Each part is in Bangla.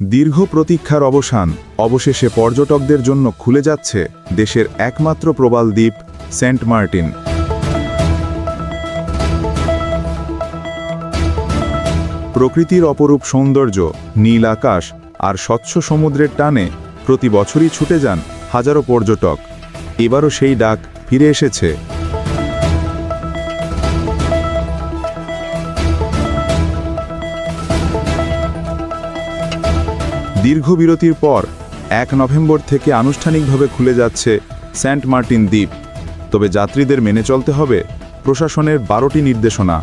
দীর্ঘ প্রতীক্ষার অবসান, অবশেষে পর্যটকদের জন্য খুলে যাচ্ছে দেশের একমাত্র প্রবাল দ্বীপ, সেন্ট মার্টিন। প্রকৃতির অপরূপ সৌন্দর্য, নীল আকাশ আর স্বচ্ছ সমুদ্রের টানে প্রতি বছরই ছুটে যান হাজারো পর্যটক। এবারও সেই ডাক ফিরে এসেছে। দীর্ঘ বিরতির পর, এক নভেম্বর থেকে আনুষ্ঠানিকভাবে খুলে যাচ্ছে সেন্ট মার্টিন দ্বীপ। তবে যাত্রীদের মেনে চলতে হবে প্রশাসনের বারোটি নির্দেশনা।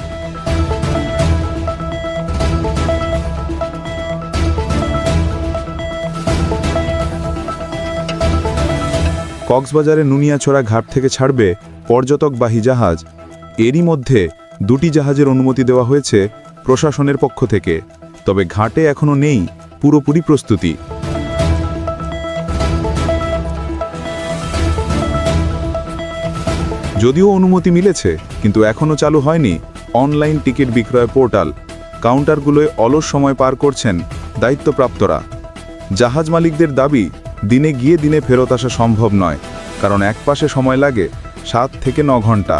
কক্সবাজারে নুনিয়াছড়া ঘাট থেকে ছাড়বে পর্যটকবাহী জাহাজ। এরই মধ্যে দুটি জাহাজের অনুমতি দেওয়া হয়েছে প্রশাসনের পক্ষ থেকে। তবে ঘাটে এখনও নেই পুরোপুরি প্রস্তুতি। যদিও অনুমতি মিলেছে, কিন্তু এখনও চালু হয়নি। অনলাইন টিকিট বিক্রয় পোর্টাল। কাউন্টারগুলোয় অলস সময় পার করছেন দায়িত্বপ্রাপ্তরা। জাহাজ মালিকদের দাবি, দিনে গিয়ে দিনে ফেরত আসা সম্ভব নয়, কারণ এক পাশে সময় লাগে সাত থেকে ন ঘণ্টা।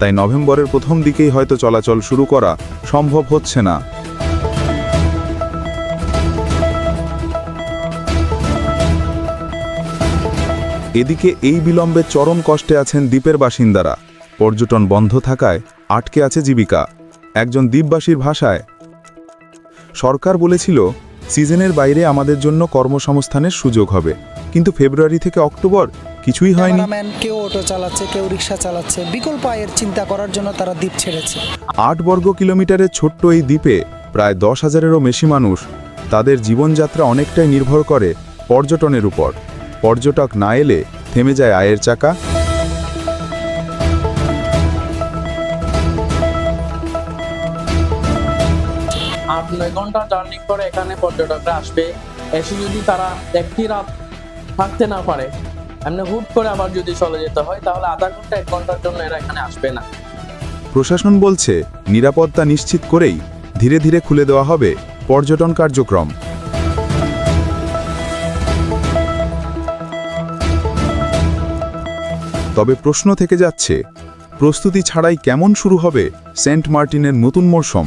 তাই নভেম্বরের প্রথম দিকেই হয়তো চলাচল শুরু করা সম্ভব হচ্ছে না। এদিকে এই বিলম্বে চরম কষ্টে আছেন দ্বীপের বাসিন্দারা। পর্যটন বন্ধ থাকায় আটকে আছে জীবিকা। একজন দ্বীপবাসীর ভাষায় সরকার বলেছিল সিজনের বাইরে আমাদের জন্য কর্মসংস্থানের সুযোগ হবে কিন্তু ফেব্রুয়ারি থেকে অক্টোবর কিছুই হয়নি। কেউ অটো চালাচ্ছে কেউ রিক্সা চালাচ্ছে। বিকল্প আয়ের চিন্তা করার জন্য তারা দ্বীপ ছেড়েছে। আট বর্গ কিলোমিটারের ছোট্ট এই দ্বীপে প্রায় দশ হাজারেরও বেশি মানুষ তাদের জীবনযাত্রা অনেকটাই নির্ভর করে পর্যটনের উপর। পর্যটক না এলে থেমে যায় আয়ের চাকা। আট নয় ঘণ্টা জার্নি করে এখানে পর্যটকরা আসবে। এসে যদি তারা একটি রাত থাকতে না পারে এমনি হুট করে আবার যদি চলে যেতে হয় তাহলে আধা ঘণ্টা এক ঘণ্টার জন্য এরা এখানে আসবে না। প্রশাসন বলছে নিরাপত্তা নিশ্চিত করেই ধীরে ধীরে খুলে দেওয়া হবে পর্যটন কার্যক্রম। তবে প্রশ্ন থেকে যাচ্ছে প্রস্তুতি ছাড়াই কেমন শুরু হবে সেন্ট মার্টিনের নতুন মরশুম